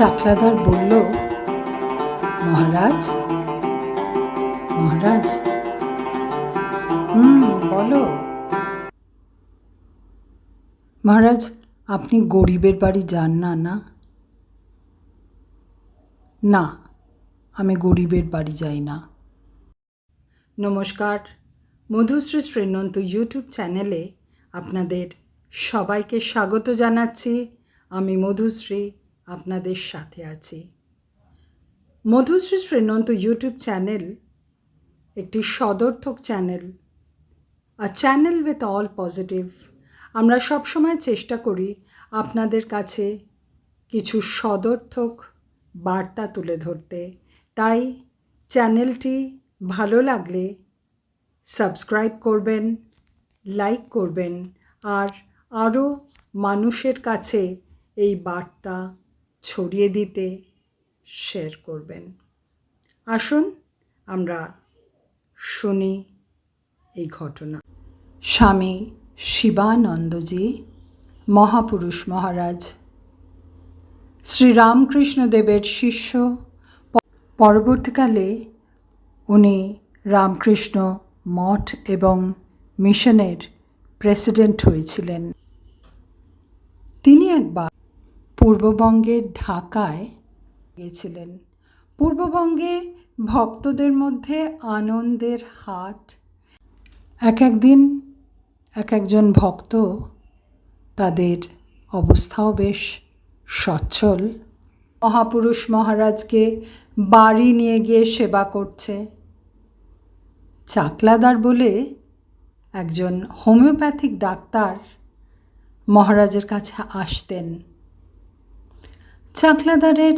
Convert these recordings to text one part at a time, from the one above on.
চাকলাদার বলল, মহারাজ মহারাজ, হুম, বলো। মহারাজ, আপনি গরিবের বাড়ি যান না না? না, আমি গরিবের বাড়ি যাই না। নমস্কার, মধুশ্রী শ্রীনন্ত ইউটিউব চ্যানেলে আপনাদের সবাইকে স্বাগত জানাচ্ছি। আমি মধুশ্রী আপনাদের সাথে আছি। মধুশ্রী শ্রীনন্ত ইউটিউব চ্যানেল, একটি সদর্থক channel a channel with all positive আমরা সবসময় চেষ্টা করি আপনাদের কাছে কিছু সদর্থক বার্তা তুলে ধরতে। তাই চ্যানেলটি ভালো লাগলে সাবস্ক্রাইব করবেন, লাইক করবেন, আর আরও মানুষের কাছে এই বার্তা ছড়িয়ে দিতে শেয়ার করবেন। আসুন আমরা শুনি এই ঘটনা। স্বামী শিবানন্দজি, মহাপুরুষ মহারাজ, শ্রীরামকৃষ্ণদেবের শিষ্য। পরবর্তীকালে উনি রামকৃষ্ণ মঠ এবং মিশনের প্রেসিডেন্ট হয়েছিলেন। তিনি একবার পূর্ববঙ্গের ঢাকায় গিয়েছিলেন। পূর্ববঙ্গে ভক্তদের মধ্যে আনন্দের হাট। এক একদিন এক একজন ভক্ত তাদের অবস্থাও বেশ সচ্ছল। মহাপুরুষ মহারাজকে বাড়ি নিয়ে গিয়ে সেবা করছে। চাকলাদার বলে একজন হোমিওপ্যাথিক ডাক্তার মহারাজের কাছে আসতেন। চাকলাদারের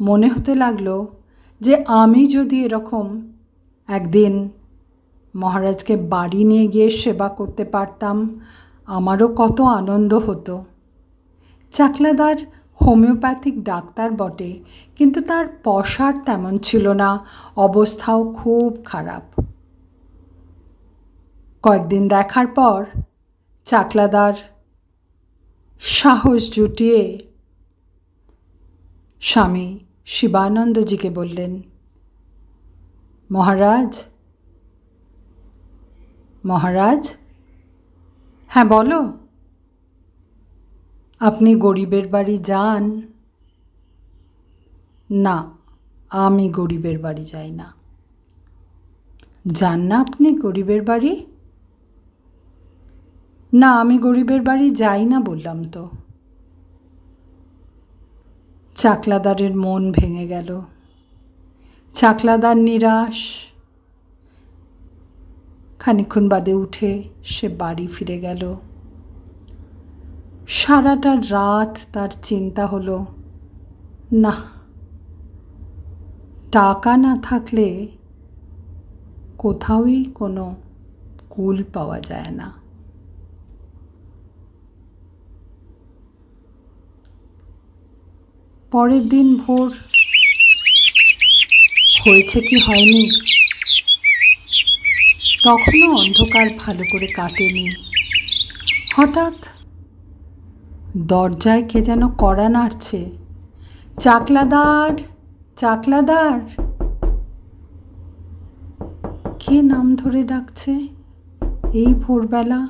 মনে হতে লাগল যে আমি যদি এরকম একদিন মহারাজকে বাড়ি নিয়ে গিয়ে সেবা করতে পারতাম, আমারও কত আনন্দ হতো। চাকলাদার হোমিওপ্যাথিক ডাক্তার বটে, কিন্তু তার পশার তেমন ছিল না, অবস্থাও খুব খারাপ। কয়েকদিন দেখার পর চাকলাদার সাহস জুটিয়ে স্বামী শিবানন্দজিকে বললেন, মহারাজ মহারাজ হ্যাঁ বলো। আপনি গরিবের বাড়ি যান। না, আমি গরিবের বাড়ি যাই না। যান না আপনি গরিবের বাড়ি? না, আমি গরিবের বাড়ি যাই না, বললাম তো। চাকলাদারের মন ভেঙে গেল। চাকলাদার নিরাশ। খানিক্ষণ বাদে উঠে সে বাড়ি ফিরে গেল। সারাটা রাত তার চিন্তা হলো, না, টাকা না থাকলে কোথাওই কোনো কুল পাওয়া যায় না। পরের দিন ভোর হয়েছে কি হয়নি? তখনও অন্ধকার ভালো করে কাটেনি। হঠাৎ দরজায় কে যেন কড়া নাড়ছে। চাকলাদার চাকলাদার! কে নাম ধরে ডাকছে? এই ভোরবেলা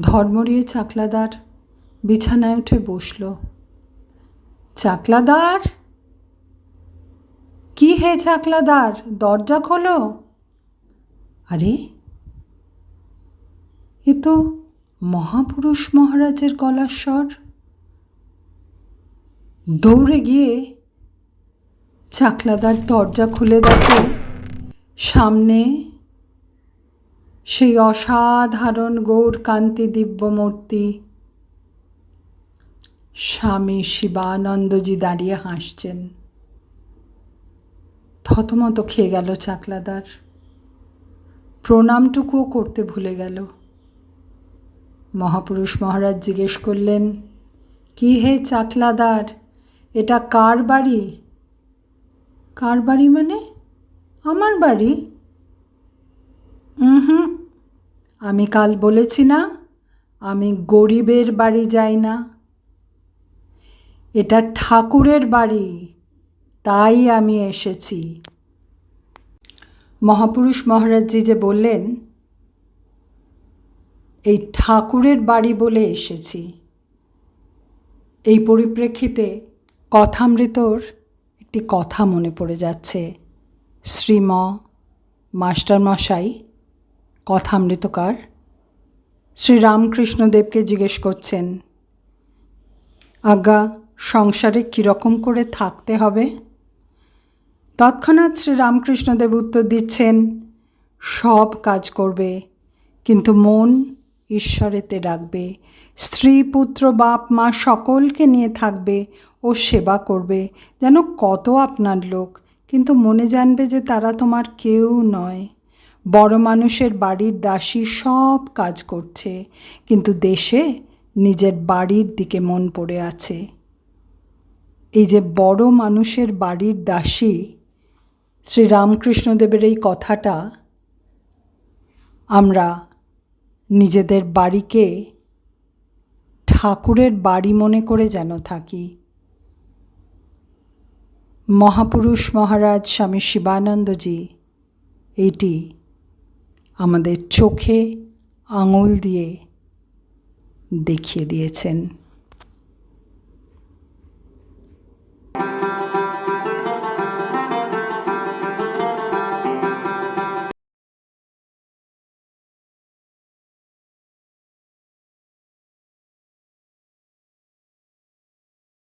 ধর্মরিয়ে চাকলাদার বিছানায় উঠে বসল। চাকলাদার? কি হে চাকলাদার, দরজা খোলো। আরে, এ তো মহাপুরুষ মহারাজের গলার স্বর দৌড়ে গিয়ে চাকলাদার দরজা খুলে দেখে সামনে সেই অসাধারণ গৌর কান্তি দিব্যমূর্তি স্বামী শিবানন্দজি দাঁড়িয়ে হাসছেন। থতমত খেয়ে গেল চাকলাদার। প্রণামটুকুও করতে ভুলে গেল। মহাপুরুষ মহারাজ জিজ্ঞেস করলেন, কি হে চাকলাদার, এটা কার বাড়ি? কার বাড়ি মানে? আমার বাড়ি? হুম, আমি কাল বলেছি না, আমি গরিবের বাড়ি যাই না। এটা ঠাকুরের বাড়ি। তাই আমি এসেছি। মহাপুরুষ মহারাজজি যে বললেন, এই ঠাকুরের বাড়ি বলে এসেছি। এই পরিপ্রেক্ষিতে কথামৃতর একটি কথা মনে পড়ে যাচ্ছে। শ্রীম মাস্টারমশাই, কথামৃতকার, শ্রীরামকৃষ্ণদেবকে জিজ্ঞেস করছেন, আজ্ঞা সংসারে কীরকম করে থাকতে হবে? তৎক্ষণাৎ শ্রীরামকৃষ্ণদেব উত্তর দিচ্ছেন, সব কাজ করবে, কিন্তু মন ঈশ্বরেতে রাখবে। স্ত্রী, পুত্র, বাপ, মা সকলকে নিয়ে থাকবে ও সেবা করবে। যেন কত আপনার লোক, কিন্তু মনে জানবে যে তারা তোমার কেউ নয়। বড় মানুষের বাড়ির দাসী সব কাজ করছে, কিন্তু দেশে নিজের বাড়ির দিকে মন পড়ে আছে। এই যে বড় মানুষের বাড়ির দাসী শ্রীরামকৃষ্ণদেবের এই কথাটা আমরা নিজেদের বাড়িকে ঠাকুরের বাড়ি মনে করে যেন থাকি। মহাপুরুষ মহারাজ স্বামী শিবানন্দজি, এইটি আমাদের চোখে আঙুল দিয়ে দেখিয়ে দিয়েছেন।